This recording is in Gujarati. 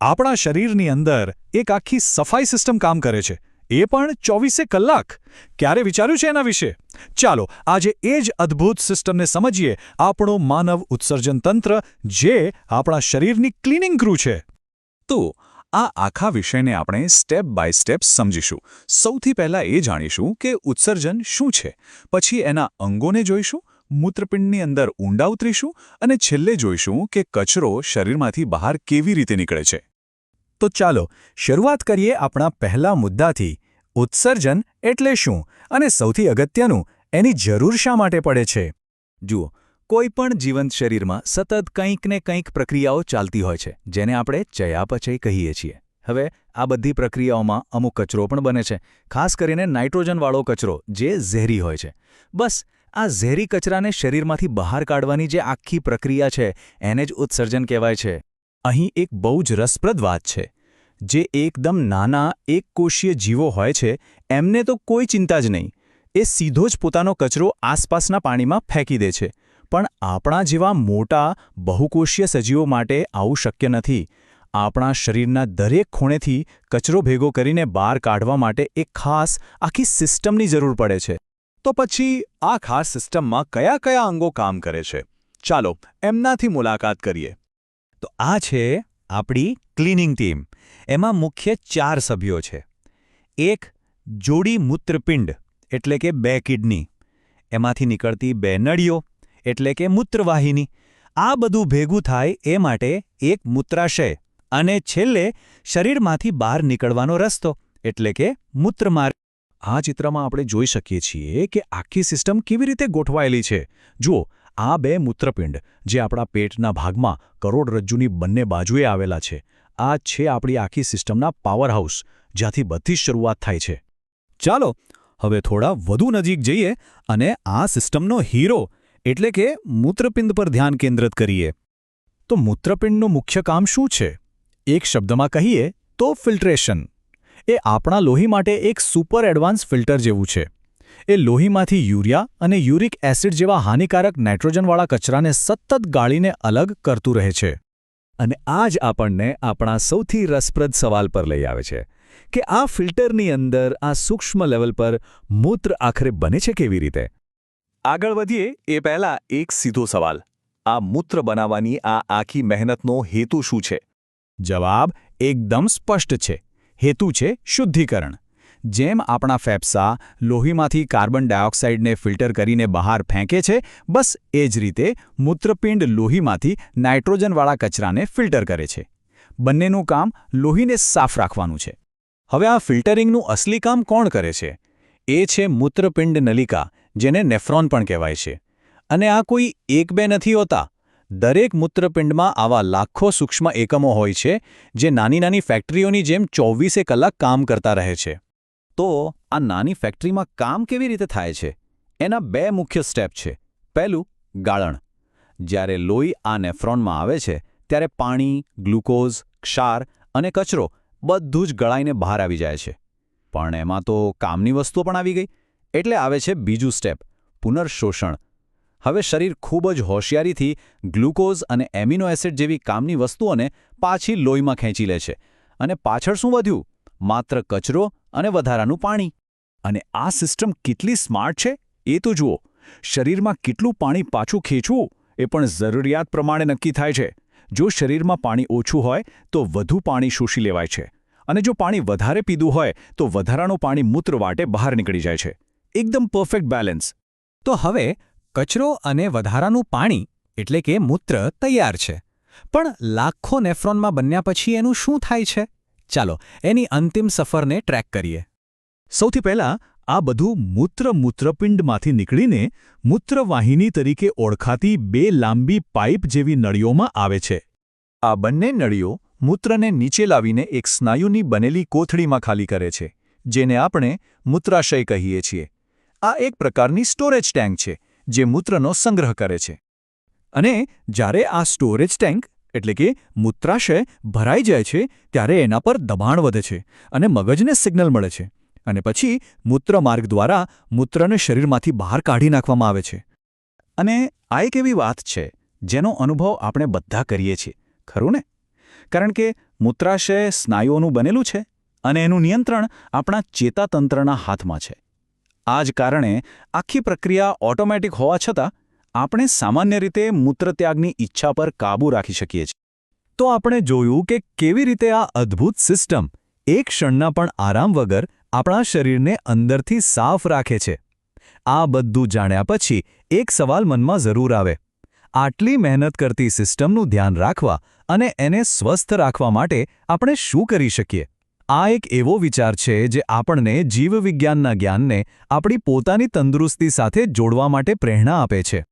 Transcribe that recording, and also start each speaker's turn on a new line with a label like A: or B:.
A: આપણા શરીરની અંદર એક આખી સફાઈ સિસ્ટમ કામ કરે છે. એ પણ ચોવીસે કલાક. ક્યારે વિચાર્યું છે એના વિશે? ચાલો, આજે એ જ અદ્ભુત સિસ્ટમને સમજીએ આપણું માનવ ઉત્સર્જન તંત્ર, જે આપણા શરીરની ક્લિનિંગ ક્રૂ છે. તો, આ આખા વિષયને આપણે સ્ટેપ બાય સ્ટેપ સમજીશું. સૌથી પહેલાં એ જાણીશું કે ઉત્સર્જન શું છે. પછી એના અંગોને જોઈશું મૂત્રપિંડની અંદર ઊંડા ઉતરીશું અને છેલ્લે જોઈશું કે કચરો શરીરમાંથી બહાર કેવી રીતે નીકળે છે. તો ચાલો, શરૂઆત કરીએ આપણા પહેલા મુદ્દાથી. ઉત્સર્જન એટલે શું? અને સૌથી અગત્યનું, એની જરૂર શા માટે પડે છે? જુઓ કોઈપણ જીવંત શરીરમાં સતત કંઈક ને કંઈક પ્રક્રિયાઓ ચાલતી હોય છે, જેને આપણે ચયાપચય કહીએ છીએ. હવે, આ બધી પ્રક્રિયાઓમાં અમુક કચરો પણ બને છે, ખાસ કરીને નાઇટ્રોજનવાળો કચરો, જે ઝેરી હોય છે. બસ આ ઝેરી કચરાને શરીરમાંથી બહાર કાઢવાની જે આખી પ્રક્રિયા છે, એને જ ઉત્સર્જન કહેવાય છે. અહીં એક બહુ જ રસપ્રદ વાત છે. જે એકદમ નાના એક કોષીય જીવો હોય છે, એમને તો કોઈ ચિંતા જ નહીં. એ સીધો જ પોતાનો કચરો આસપાસના પાણીમાં ફેંકી દે છે. પણ આપણા જેવા મોટા, બહુકોષીય સજીવો માટે આવું શક્ય નથી. આપણા શરીરના દરેક ખૂણેથી કચરો ભેગો કરીને બહાર કાઢવા માટે એક ખાસ, આખી સિસ્ટમની જરૂર પડે છે. તો પછી આ ખાસ સિસ્ટમમાં કયા કયા અંગો કામ કરે છે? ચાલો એમનાથી મુલાકાત કરીએ. તો આ છે આપણી ક્લિનિંગ ટીમ. એમાં મુખ્ય ચાર સભ્યો છે. એક જોડી મૂત્રપિંડ, એટલે કે બે કિડની. એમાંથી નીકળતી બે નળીઓ, એટલે કે મૂત્રવાહિની. આ બધું ભેગું થાય એ માટે એક મૂત્રાશય અને છેલ્લે શરીરમાંથી બહાર નીકળવાનો રસ્તો, એટલે કે મૂત્રમાર્ગ. આ ચિત્રમાં આપણે જોઈ શકીએ છીએ કે આખી સિસ્ટમ કેવી રીતે ગોઠવાયેલી છે. જુઓ, આ બે મૂત્રપિંડ જે આપણા પેટના ભાગમાં કરોડરજ્જુની બંને બાજુએ આવેલા છે. આ છે આપણી આખી સિસ્ટમના પાવરહાઉસ જ્યાંથી બધી શરૂઆત થાય છે. ચાલો, હવે થોડા વધુ નજીક જઈએ અને આ સિસ્ટમનો હીરો, એટલે કે મૂત્રપિંડ પર ધ્યાન કેન્દ્રિત કરીએ. તો મૂત્રપિંડનું મુખ્ય કામ શું છે? એક શબ્દમાં કહીએ તો ફિલ્ટ્રેશન. એ આપણા લોહી માટે એક સુપર એડવાન્સ ફિલ્ટર જેવું છે. એ લોહીમાંથી યુરિયા અને યુરિક એસિડ જેવા હાનિકારક નાઇટ્રોજનવાળા કચરાને સતત ગાળીને અલગ કરતું રહે છે. અને આ જ આપણને આપણા સૌથી રસપ્રદ સવાલ પર લઈ આવે છે કે આ ફિલ્ટરની અંદર આ સૂક્ષ્મ લેવલ પર મૂત્ર આખરે બને છે કેવી રીતે? આગળ વધીએ એ પહેલા એક સીધો સવાલ. આ મૂત્ર બનાવવાની આ આખી મહેનતનો હેતુ શું છે? જવાબ એકદમ સ્પષ્ટ છે. હેતુ છે શુદ્ધિકરણ. જેમ આપણા ફેફસા લોહીમાંથી કાર્બન ડાયોક્સાઇડને ફિલ્ટર કરીને બહાર ફેંકે છે, બસ એ જ રીતે મૂત્રપિંડ લોહીમાંથી નાઇટ્રોજનવાળા કચરાને ફિલ્ટર કરે છે. બંનેનું કામ લોહીને સાફ રાખવાનું છે. હવે આ ફિલ્ટરિંગનું અસલી કામ કોણ કરે છે? એ છે મૂત્રપિંડ નલિકા, જેને નેફ્રોન પણ કહેવાય છે. અને આ કોઈ એક બે નથી હોતા. દરેક મૂત્રપિંડમાં આવા લાખો સૂક્ષ્મ એકમો હોય છે, જે નાની નાની ફેક્ટરીઓની જેમ ચોવીસે કલાક કામ કરતા રહે છે. તો, આ નાની ફેક્ટરીમાં કામ કેવી રીતે થાય છે? એના બે મુખ્ય સ્ટેપ છે. પહેલું, ગાળણ. જ્યારે લોહી આ નેફ્રોનમાં આવે છે, ત્યારે પાણી, ગ્લુકોઝ, ક્ષાર અને કચરો બધું જ ગળાઈને બહાર આવી જાય છે. પણ એમાં તો કામની વસ્તુઓ પણ આવી ગઈ. એટલે આવે છે બીજું સ્ટેપ, પુનર્શોષણ. હવે શરીર ખૂબ જ હોશિયારીથી ગ્લુકોઝ અને એમિનો એસિડ જેવી કામની વસ્તુઓને પાછી લોહીમાં ખેંચી લે છે અને પાછળ શું વધ્યું? માત્ર કચરો અને વધારાનું પાણી. અને આ સિસ્ટમ કેટલી સ્માર્ટ છે? એ તો જુઓ, શરીરમાં કેટલું પાણી પાછું ખેંચવું એ પણ જરૂરિયાત પ્રમાણે નક્કી થાય છે. જો શરીરમાં પાણી ઓછું હોય, તો વધુ પાણી શોષી લેવાય છે. અને જો પાણી વધારે પીધું હોય, તો વધારાનું પાણી મૂત્ર વાટે બહાર નીકળી જાય છે. એકદમ પરફેક્ટ બેલેન્સ. તો હવે કચરો અને વધારાનું પાણી, એટલે કે મૂત્ર, તૈયાર છે. પણ લાખો નેફ્રોનમાં બન્યા પછી એનું શું થાય છે? ચાલો, એની અંતિમ સફરને ટ્રેક કરીએ. સૌથી પહેલાં, આ બધું મૂત્ર મૂત્રપિંડમાંથી નીકળીને મૂત્રવાહિની તરીકે ઓળખાતી બે લાંબી પાઇપ જેવી નળીઓમાં આવે છે. આ બંને નળીઓ મૂત્રને નીચે લાવીને એક સ્નાયુની બનેલી કોથળીમાં ખાલી કરે છે, જેને આપણે મૂત્રાશય કહીએ છીએ. આ એક પ્રકારની સ્ટોરેજ ટેન્ક છે જે મૂત્રનો સંગ્રહ કરે છે. અને જ્યારે આ સ્ટોરેજ ટેન્ક એટલે કે મૂત્રાશય, ભરાઈ જાય છે, ત્યારે એના પર દબાણ વધે છે અને મગજને સિગ્નલ મળે છે. અને પછી મૂત્રમાર્ગ દ્વારા મૂત્રને શરીરમાંથી બહાર કાઢી નાખવામાં આવે છે. અને આ એક એવી વાત છે, જેનો અનુભવ આપણે બધા કરીએ છીએ, ખરું ને?
B: કારણ કે મૂત્રાશય સ્નાયુઓનું બનેલું છે અને એનું નિયંત્રણ આપણા ચેતાતંત્રના હાથમાં છે. આ જ કારણે આખી પ્રક્રિયા ઓટોમેટિક હોવા છતાં આપણે સામાન્ય રીતે મૂત્રત્યાગની ઈચ્છા પર કાબૂ રાખી શકીએ છીએ.
A: તો આપણે જોયું કે કેવી રીતે આ અદ્ભુત સિસ્ટમ એક ક્ષણના પણ આરામ વગર આપણા શરીરને અંદરથી સાફ રાખે છે. આ બધું જાણ્યા પછી એક સવાલ મનમાં જરૂર આવે. આટલી મહેનત કરતી સિસ્ટમનું ધ્યાન રાખવા અને એને સ્વસ્થ રાખવા માટે આપણે શું કરી શકીએ? આ એક એવો વિચાર છે જે આપણને જીવવિજ્ઞાનના જ્ઞાનને આપણી પોતાની તંદુરસ્તી સાથે જોડવા માટે પ્રેરણા આપે છે.